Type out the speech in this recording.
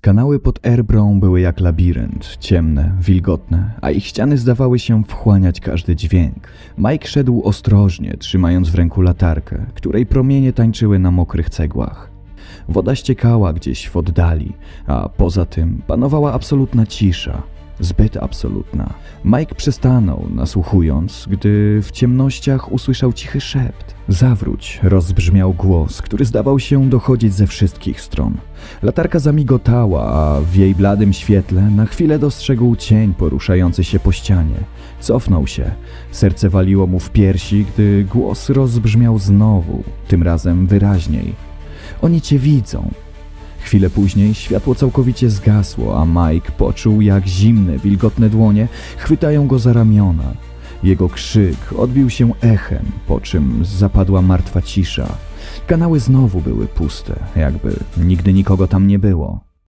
Kanały pod Erbrą były jak labirynt, ciemne, wilgotne, a ich ściany zdawały się wchłaniać każdy dźwięk. Mike szedł ostrożnie, trzymając w ręku latarkę, której promienie tańczyły na mokrych cegłach. Woda ściekała gdzieś w oddali, a poza tym panowała absolutna cisza. Zbyt absolutna. Mike przystanął, nasłuchując, gdy w ciemnościach usłyszał cichy szept. Zawróć, rozbrzmiał głos, który zdawał się dochodzić ze wszystkich stron. Latarka zamigotała, a w jej bladym świetle na chwilę dostrzegł cień poruszający się po ścianie. Cofnął się. Serce waliło mu w piersi, gdy głos rozbrzmiał znowu, tym razem wyraźniej. Oni cię widzą. Chwilę później światło całkowicie zgasło, a Mike poczuł, jak zimne, wilgotne dłonie chwytają go za ramiona. Jego krzyk odbił się echem, po czym zapadła martwa cisza. Kanały znowu były puste, jakby nigdy nikogo tam nie było.